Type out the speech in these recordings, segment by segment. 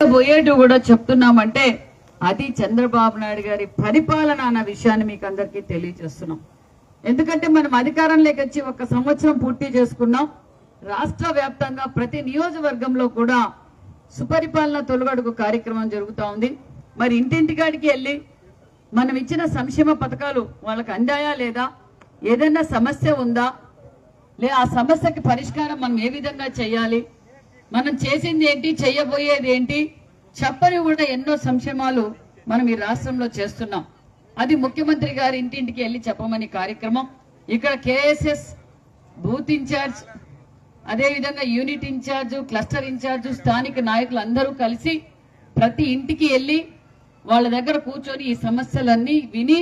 పోయేటి కూడా చెప్తున్నామంటే అది చంద్రబాబు నాయుడు గారి పరిపాలన అన్న విషయాన్ని మీకు అందరికీ తెలియజేస్తున్నాం. ఎందుకంటే మనం అధికారంలోకి వచ్చి ఒక సంవత్సరం పూర్తి చేసుకున్నాం. రాష్ట్ర వ్యాప్తంగా ప్రతి నియోజకవర్గంలో కూడా సుపరిపాలన తొలగడుగు కార్యక్రమం జరుగుతూ ఉంది. మరి ఇంటింటికాడికి వెళ్ళి మనం ఇచ్చిన సంక్షేమ పథకాలు వాళ్ళకి అందాయా లేదా? ఏదైనా సమస్య ఉందా? లే ఆ సమస్యకి పరిష్కారం మనం ఏ విధంగా చేయాలి? మనం చేసింది ఏంటి చెయ్యబోయేది ఏంటి చెప్పని కూడా ఎన్నో సంక్షేమాలు మనం ఈ రాష్ట్రంలో చేస్తున్నాం. అది ముఖ్యమంత్రి గారి ఇంటింటికి వెళ్ళి చెప్పమని కార్యక్రమం. ఇక్కడ కేఎస్ఎస్ బూత్ ఇన్ఛార్జ్ అదేవిధంగా యూనిట్ ఇన్ఛార్జ్ క్లస్టర్ ఇన్ఛార్జ్ స్థానిక నాయకులు అందరూ కలిసి ప్రతి ఇంటికి వెళ్ళి వాళ్ళ దగ్గర కూర్చొని ఈ సమస్యలన్నీ విని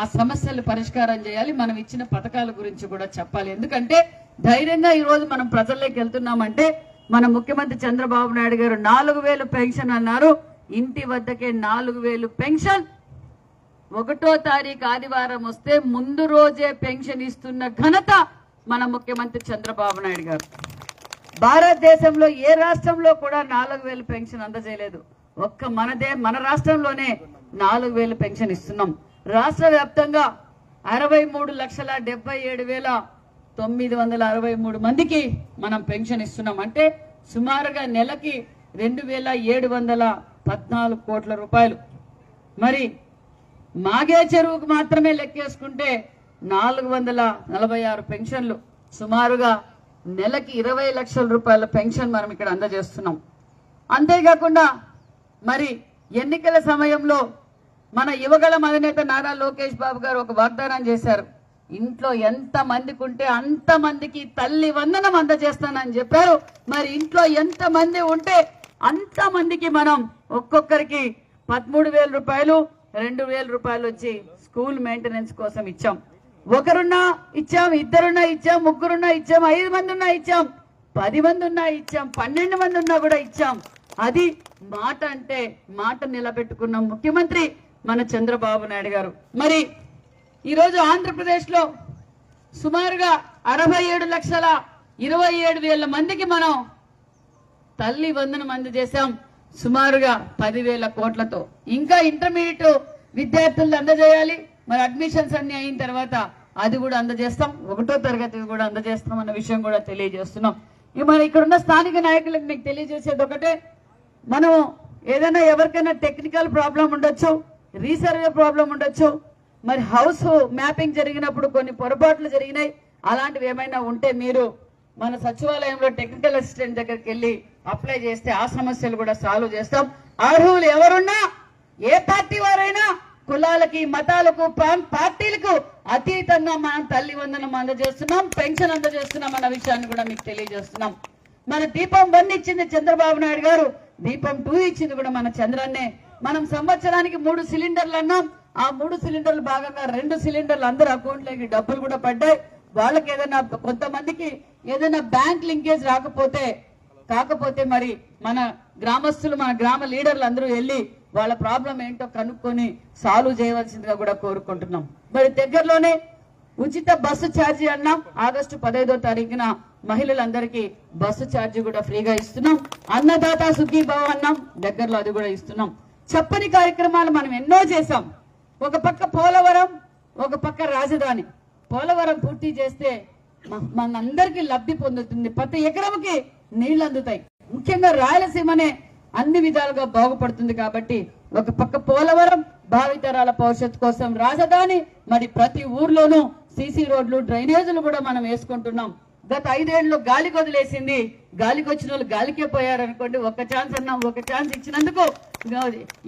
ఆ సమస్యలు పరిష్కారం చేయాలి. మనం ఇచ్చిన పథకాల గురించి కూడా చెప్పాలి. ఎందుకంటే ధైర్యంగా ఈరోజు మనం ప్రజల్లోకి వెళ్తున్నామంటే మన ముఖ్యమంత్రి చంద్రబాబు నాయుడు గారు నాలుగు వేలు పెన్షన్ అన్నారు. ఇంటి వద్దకే నాలుగు వేలు పెన్షన్. ఒకటో తారీఖు ఆదివారం వస్తే ముందు రోజే పెన్షన్ ఇస్తున్న ఘనత మన ముఖ్యమంత్రి చంద్రబాబు నాయుడు గారు. భారతదేశంలో ఏ రాష్ట్రంలో కూడా నాలుగు వేలు పెన్షన్ అందజేయలేదు. ఒక్క మనదే మన రాష్ట్రంలోనే నాలుగు వేలు పెన్షన్ ఇస్తున్నాం. రాష్ట్ర వ్యాప్తంగా అరవై మూడు లక్షల డెబ్బై ఏడు వేల తొమ్మిది వందల అరవై మూడు మందికి మనం పెన్షన్ ఇస్తున్నాం. అంటే సుమారుగా నెలకి రెండు వేల ఏడు వందల పద్నాలుగు కోట్ల రూపాయలు. మరి మాగే చెరువుకు మాత్రమే లెక్కేసుకుంటే నాలుగు వందల నలభై ఆరు పెన్షన్లు. సుమారుగా నెలకి ఇరవై లక్షల రూపాయల పెన్షన్ మనం ఇక్కడ అందజేస్తున్నాం. అంతేకాకుండా మరి ఎన్నికల సమయంలో మన యువగళం అధినేత నారా లోకేష్ బాబు గారు ఒక వాగ్దానం చేశారు. ఇంట్లో ఎంత మందికి ఉంటే అంత మందికి తల్లి వందనం అందజేస్తానని చెప్పారు. మరి ఇంట్లో ఎంత మంది ఉంటే అంత మందికి మనం ఒక్కొక్కరికి పదమూడు వేల రూపాయలు రెండు వేల రూపాయలు వచ్చి స్కూల్ మెయింటెనెన్స్ కోసం ఇచ్చాం. ఒకరున్నా ఇచ్చాం ఇద్దరున్నా ఇచ్చాం ముగ్గురున్నా ఇచ్చాం ఐదు మంది ఉన్నా ఇచ్చాం పది మంది ఉన్నా ఇచ్చాం పన్నెండు మంది ఉన్నా కూడా ఇచ్చాం. అది మాట అంటే మాట నిలబెట్టుకున్న ముఖ్యమంత్రి మన చంద్రబాబు నాయుడు గారు. మరి ఈరోజు ఆంధ్రప్రదేశ్లో సుమారుగా అరవై ఏడు లక్షల ఇరవై ఏడు వేల మందికి మనం తల్లి వందన మంది చేశాం. సుమారుగా పదివేల కోట్లతో. ఇంకా ఇంటర్మీడియట్ విద్యార్థులు అందజేయాలి. మరి అడ్మిషన్స్ అన్ని అయిన తర్వాత అది కూడా అందజేస్తాం. ఒకటో తరగతి కూడా అందజేస్తాం అన్న విషయం కూడా తెలియజేస్తున్నాం. మరి ఇక్కడ ఉన్న స్థానిక నాయకులకు మీకు తెలియజేసేది ఒకటే. మనం ఏదైనా ఎవరికైనా టెక్నికల్ ప్రాబ్లం ఉండొచ్చు రీసర్వే ప్రాబ్లం ఉండొచ్చు మరి హౌస్ మ్యాపింగ్ జరిగినప్పుడు కొన్ని పొరపాట్లు జరిగినాయి. అలాంటివి ఏమైనా ఉంటే మీరు మన సచివాలయంలో టెక్నికల్ అసిస్టెంట్ దగ్గరికి వెళ్ళి అప్లై చేస్తే ఆ సమస్యలు కూడా సాల్వ్ చేస్తాం. అర్హులు ఎవరున్నా ఏ పార్టీ వారైనా కులాలకి మతాలకు పార్టీలకు అతీతంగా మనం తల్లి వందనం అందజేస్తున్నాం పెన్షన్ అందజేస్తున్నాం అన్న విషయాన్ని కూడా మీకు తెలియజేస్తున్నాం. మన దీపం వన్ ఇచ్చింది చంద్రబాబు నాయుడు గారు దీపం టూ ఇచ్చింది కూడా మన చంద్రన్నే. మనం సంవత్సరానికి మూడు సిలిండర్లు అన్నాం ఆ మూడు సిలిండర్లు భాగంగా రెండు సిలిండర్లు అందరు అకౌంట్లోకి డబ్బులు కూడా పడ్డాయి. వాళ్ళకి ఏదైనా కొంతమందికి ఏదైనా బ్యాంక్ లింకేజ్ రాకపోతే కాకపోతే మరి మన గ్రామస్తులు మన గ్రామ లీడర్లు అందరూ వెళ్ళి వాళ్ళ ప్రాబ్లం ఏంటో కనుక్కొని సాల్వ్ చేయవలసిందిగా కూడా కోరుకుంటున్నాం. మరి దగ్గరలోనే ఉచిత బస్సు ఛార్జీ అన్నాం. ఆగస్టు పదహైదో తారీఖున మహిళలందరికీ బస్సు ఛార్జీ కూడా ఫ్రీగా ఇస్తున్నాం. అన్నదాత సుఖీభావ అన్నాం. దగ్గరలో అది కూడా ఇస్తున్నాం. చెప్పని కార్యక్రమాలు మనం ఎన్నో చేశాం. ఒక పక్క పోలవరం ఒక పక్క రాజధాని. పోలవరం పూర్తి చేస్తే మనందరికీ లబ్ధి పొందుతుంది. ప్రతి ఎకరంకి నీళ్ళు అందుతాయి. ముఖ్యంగా రాయలసీమనే అన్ని విధాలుగా బాగుపడుతుంది కాబట్టి ఒక పక్క పోలవరం భావితరాల భవిష్యత్తు కోసం రాజధాని మరి ప్రతి ఊర్లోనూ సీసీ రోడ్లు డ్రైనేజీలు కూడా మనం వేసుకుంటున్నాం. గత ఐదేళ్ళు గాలికి వదిలేసింది గాలికి వచ్చిన వాళ్ళు గాలికే పోయారు అనుకోండి ఒక ఛాన్స్ అన్నాం ఒక ఛాన్స్ ఇచ్చినందుకు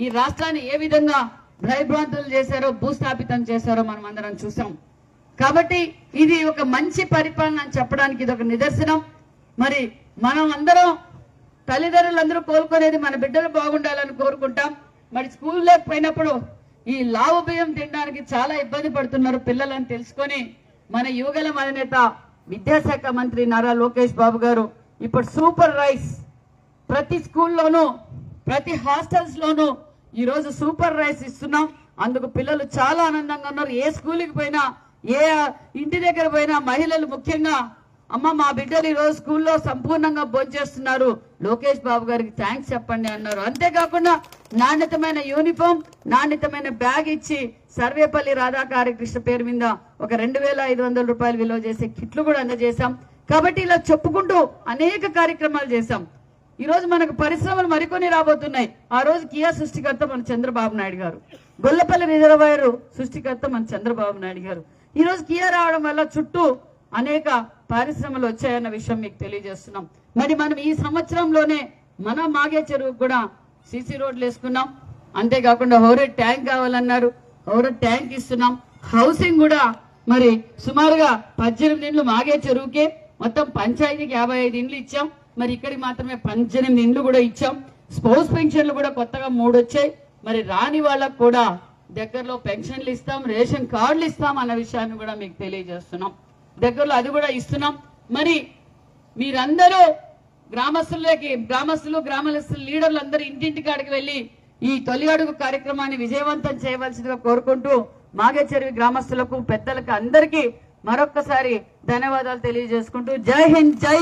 ఈ రాష్ట్రాన్ని ఏ విధంగా భయభ్రాంతులు చేశారో భూస్థాపితం చేశారో మనం అందరం చూసాం. కాబట్టి ఇది ఒక మంచి పరిపాలన అని చెప్పడానికి ఇది ఒక నిదర్శనం. మరి మనం అందరం తల్లిదండ్రులందరూ కోరుకునేది మన బిడ్డలు బాగుండాలని కోరుకుంటాం. మరి స్కూల్ లేకపోయినప్పుడు ఈ లావు బియ్యం తినడానికి చాలా ఇబ్బంది పడుతున్నారు పిల్లలని తెలుసుకొని మన యువగల అధినేత విద్యాశాఖ మంత్రి నారా లోకేష్ బాబు గారు ఇప్పుడు సూపర్ రైస్ ప్రతి స్కూల్లోనూ ప్రతి హాస్టల్స్ ఈరోజు ఈ రోజు సూపర్ రైస్ ఇస్తున్నాం. అందుకు పిల్లలు చాలా ఆనందంగా ఉన్నారు. ఏ స్కూల్కి పోయినా ఏ ఇంటి దగ్గర పోయినా మహిళలు ముఖ్యంగా అమ్మ మా బిడ్డలు ఈరోజు స్కూల్లో సంపూర్ణంగా భోంచేస్తున్నారు. లోకేష్ బాబు గారికి థ్యాంక్స్ చెప్పండి అన్నారు. అంతేకాకుండా నాణ్యతమైన యూనిఫామ్ నాణ్యతమైన బ్యాగ్ ఇచ్చి సర్వేపల్లి రాధాకార్యకృష్ణ పేరు మీద ఒక రెండు వేల ఐదు వందల రూపాయలు విలువ చేసే కిట్లు కూడా అందజేశాం. కాబట్టి ఇలా చెప్పుకుంటూ అనేక కార్యక్రమాలు చేశాం. ఈరోజు మనకు పరిశ్రమలు మరికొన్ని రాబోతున్నాయి. ఆ రోజు కియా సృష్టికర్త మన చంద్రబాబు నాయుడు గారు. గొల్లపల్లి రిజర్వాయర్ సృష్టికర్త మన చంద్రబాబు నాయుడు గారు. ఈ రోజు కియా రావడం వల్ల చుట్టూ అనేక పరిశ్రమలు వచ్చాయన్న విషయం మీకు తెలియజేస్తున్నాం. మరి మనం ఈ సంవత్సరంలోనే మన మాగే చెరువుకు కూడా సీసీ రోడ్లు వేసుకున్నాం. అంతేకాకుండా హోరెడ్ ట్యాంక్ కావాలన్నారు. హోరెడ్ ట్యాంక్ ఇస్తున్నాం. హౌసింగ్ కూడా మరి సుమారుగా పద్దెనిమిది ఇండ్లు మాగే చెరువుకే మొత్తం పంచాయతీకి యాభై ఐదు ఇండ్లు ఇచ్చాం. మరి ఇక్కడికి మాత్రమే పద్దెనిమిది ఇండ్లు కూడా ఇచ్చాం. స్పోర్ట్స్ పెన్షన్లు కూడా కొత్తగా మూడు వచ్చాయి మరి రాని వాళ్ళకు కూడా దగ్గరలో పెన్షన్లు ఇస్తాం రేషన్ కార్డులు ఇస్తాం అన్న విషయాన్ని కూడా మీకు తెలియజేస్తున్నాం. దగ్గరలో అది కూడా ఇస్తున్నాం. మరి మీరందరూ గ్రామస్తులకి గ్రామస్తులు గ్రామస్తులు లీడర్లు అందరూ ఇంటింటి కాడికి వెళ్ళి ఈ తొలి అడుగు కార్యక్రమాన్ని విజయవంతం చేయవలసిందిగా కోరుకుంటూ మాగేచెరువి గ్రామస్తులకు పెద్దలకు అందరికీ మరొక్కసారి ధన్యవాదాలు తెలియజేసుకుంటూ జై హింద్ జై